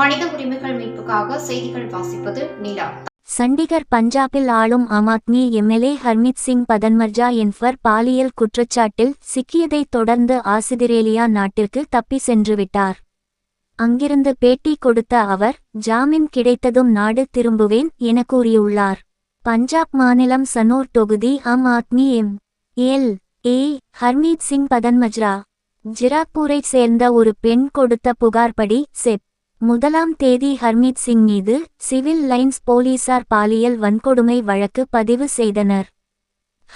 மனித உரிமைகள் மீட்புக்காக செய்திகள் வாசிப்பது நிலா. சண்டிகர் பஞ்சாபில் ஆளும் ஆம் ஆத்மி எம்எல்ஏ ஹர்மித் சிங் பதன்மர்ஜா என்பவர் பாலியல் குற்றச்சாட்டில் சிக்கியதைத் தொடர்ந்து ஆசிதிரேலியா நாட்டிற்கு தப்பி சென்றுவிட்டார் அங்கிருந்து பேட்டி கொடுத்த அவர் ஜாமீன் கிடைத்ததும் நாடு திரும்புவேன் என கூறியுள்ளார். பஞ்சாப் மாநிலம் சனோர் தொகுதி Aam Aadmi M. L. A. Harmeet Singh Pathanmajra ஜிராக்பூரைச் சேர்ந்த ஒரு பெண் கொடுத்த புகார்படி செப். முதலாம் தேதி ஹர்மீத் சிங் மீது சிவில் லைன்ஸ் போலீசார் பாலியல் வன்கொடுமை வழக்கு பதிவு செய்தனர்.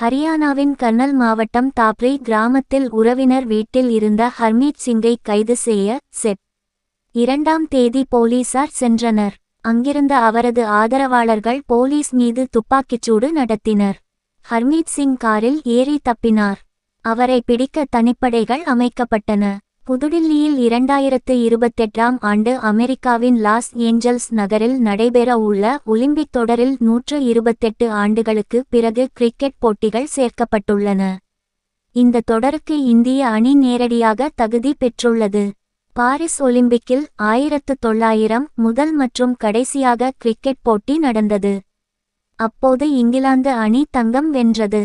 ஹரியானாவின் கர்னல் மாவட்டம் தாப்ரி கிராமத்தில் உறவினர் வீட்டில் இருந்த ஹர்மீத் சிங்கை கைது செய்ய செப். இரண்டாம் தேதி போலீசார் சென்றனர். அங்கிருந்த அவரது ஆதரவாளர்கள் போலீஸ் மீது துப்பாக்கிச்சூடு நடத்தினர். ஹர்மீத் சிங் காரில் ஏறி தப்பினார். அவரை பிடிக்க தனிப்படைகள் அமைக்கப்பட்டன. புதுடில்லியில் இரண்டாயிரத்து இருபத்தெட்டாம் ஆண்டு அமெரிக்காவின் லாஸ் ஏஞ்சல்ஸ் நகரில் நடைபெற உள்ள ஒலிம்பிக் தொடரில் நூற்று இருபத்தெட்டு ஆண்டுகளுக்கு பிறகு கிரிக்கெட் போட்டிகள் சேர்க்கப்பட்டுள்ளன. இந்த தொடருக்கு இந்திய அணி நேரடியாக தகுதி பெற்றுள்ளது. பாரிஸ் ஒலிம்பிக்கில் ஆயிரத்து தொள்ளாயிரம் முதல் மற்றும் கடைசியாக கிரிக்கெட் போட்டி நடந்தது. அப்போது இங்கிலாந்து அணி தங்கம் வென்றது.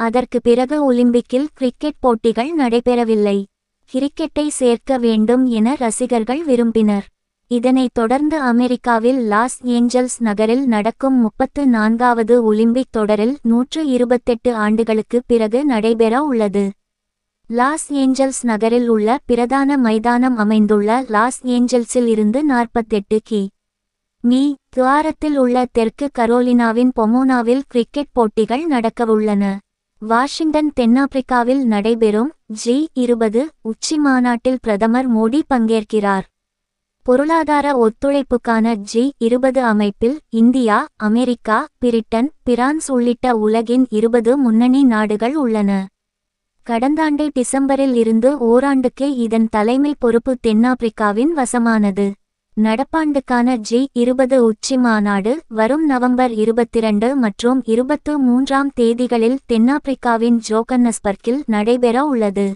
அதற்கு பிறகு ஒலிம்பிக்கில் கிரிக்கெட் போட்டிகள் நடைபெறவில்லை. கிரிக்கெட்டை சேர்க்க வேண்டும் என ரசிகர்கள் விரும்பினர். இதனைத் தொடர்ந்து அமெரிக்காவில் லாஸ் ஏஞ்சல்ஸ் நகரில் நடக்கும் முப்பத்து நான்காவது ஒலிம்பிக் தொடரில் நூற்று இருபத்தெட்டு ஆண்டுகளுக்கு பிறகு நடைபெற உள்ளது. லாஸ் ஏஞ்சல்ஸ் நகரில் உள்ள பிரதான மைதானம் அமைந்துள்ள லாஸ் ஏஞ்சல்ஸில் இருந்து நாற்பத்தெட்டு கி. மீ. துவாரத்தில் உள்ள தெற்கு கரோலினாவின் பொமோனாவில் கிரிக்கெட் போட்டிகள் நடக்கவுள்ளன. வாஷிங்டன் தென்னாப்பிரிக்காவில் நடைபெறும் ஜி இருபது உச்சி மாநாட்டில் பிரதமர் மோடி பங்கேற்கிறார். பொருளாதார ஒத்துழைப்புக்கான ஜி இருபது அமைப்பில் இந்தியா அமெரிக்கா பிரிட்டன் பிரான்ஸ் உள்ளிட்ட உலகின் இருபது முன்னணி நாடுகள் உள்ளன. கடந்தாண்டு டிசம்பரில் இருந்து ஓராண்டுக்கு இதன் தலைமை பொறுப்பு தென்னாப்பிரிக்காவின் வசமானது. நடப்பாண்டுக்கான ஜி இருபது உச்சி மாநாடு வரும் நவம்பர் இருபத்திரண்டு மற்றும் இருபத்து மூன்றாம் தேதிகளில் தென்னாப்பிரிக்காவின் ஜோகன்னஸ்பர்க்கில் நடைபெற உள்ளது.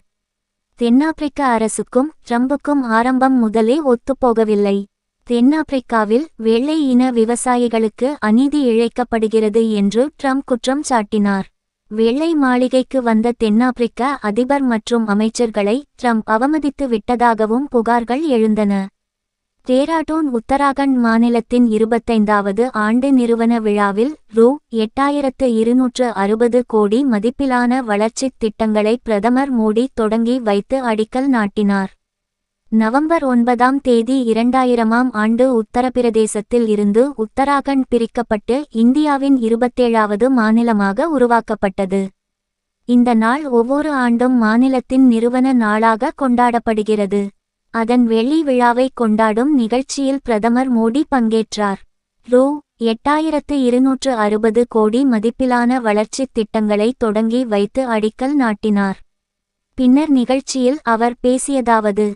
தென்னாப்பிரிக்க அரசுக்கும் ட்ரம்புக்கும் ஆரம்பம் முதலே ஒத்துப்போகவில்லை. தென்னாப்பிரிக்காவில் வெள்ளை இன விவசாயிகளுக்கு அநீதி இழைக்கப்படுகிறது என்று ட்ரம்ப் குற்றம் சாட்டினார். வெள்ளை மாளிகைக்கு வந்த தென்னாப்பிரிக்க அதிபர் மற்றும் அமைச்சர்களை ட்ரம்ப் அவமதித்து விட்டதாகவும் புகார்கள் எழுந்தன. டேராடூன் உத்தராகண்ட் மாநிலத்தின் இருபத்தைந்தாவது ஆண்டு நிறுவன விழாவில் ரூ. எட்டாயிரத்து இருநூற்று அறுபது கோடி மதிப்பிலான வளர்ச்சித் திட்டங்களை பிரதமர் மோடி தொடங்கி வைத்து அடிக்கல் நாட்டினார். நவம்பர் ஒன்பதாம் தேதி இரண்டாயிரமாம் ஆண்டு உத்தரப்பிரதேசத்தில் இருந்து உத்தராகண்ட் பிரிக்கப்பட்டு இந்தியாவின் இருபத்தேழாவது மாநிலமாக உருவாக்கப்பட்டது. இந்த நாள் ஒவ்வொரு ஆண்டும் மாநிலத்தின் நிறுவன நாளாக கொண்டாடப்படுகிறது. அதன் வெள்ளி விழாவை கொண்டாடும் நிகழ்ச்சியில் பிரதமர் மோடி பங்கேற்றார். ரூ. எட்டாயிரத்து இருநூற்று அறுபது கோடி மதிப்பிலான வளர்ச்சித் திட்டங்களை தொடங்கி வைத்து அடிக்கல் நாட்டினார். பின்னர் நிகழ்ச்சியில் அவர் பேசியதாவது